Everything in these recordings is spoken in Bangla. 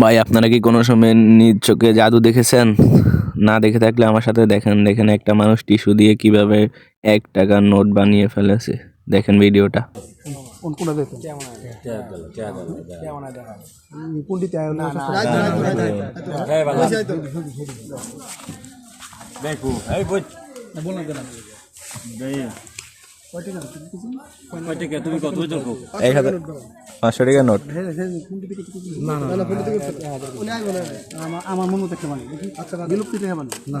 ভাই আপনারা কি কোনো সময় নিজ চোখে জাদু দেখেছেন? না দেখে থাকলে আমার সাথে দেখেন। দেখেন একটা মানুষ টিস্যু দিয়ে কীভাবে এক টাকার নোট বানিয়ে ফেলেছে। দেখেন ভিডিওটা। কোন কোনটিতে আয় এক হাজার পাঁচশো টাকার নোট না না না কোনটিতে করতে উনি আয় বলে আমার মন মতো একটা বানি আচ্ছা বিলুপ্তি থেকে বানি না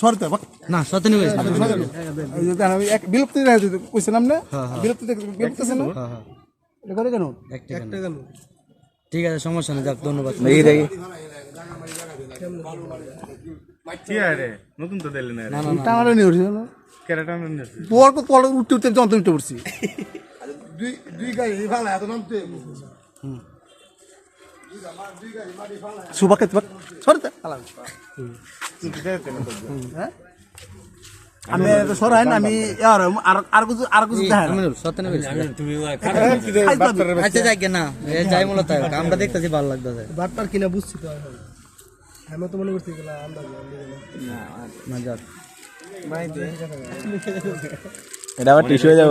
সরতে না সতেনি হয়েছে আমি এক বিলুপ্তি কইছিলাম না? বিলুপ্তি বিলুপ্তি না? এটা করে কেন? একটা গেল ঠিক আছে সমস্যা নেই যাক ধন্যবাদ। দেখি। নতুন তো নিয়ে উঠছে পর পর উঠতে উঠতে যন্ত্র উঠতে পড়ছি। দুই দুই গাড়ি ভালো এত নামতে। সুবা খেতে পার সরতে হ্যাঁ? আমি তো সরাই না আমি আর আর আর কিছু আর কিছু দেখাই আচ্ছা যাই না এ যাই মূলত। আমরা দেখতেছি ভালো লাগতেছে। বাটপার কিনা বুঝছি তো আমি তো মনে করছি গেলা আন্দাজ না এটা আবার টিস্যু হয়ে যাব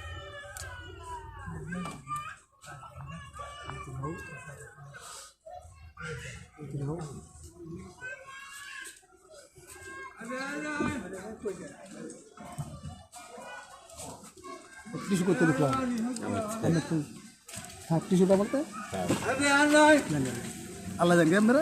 হ্যাঁ আল্লাহ জানি আপনারা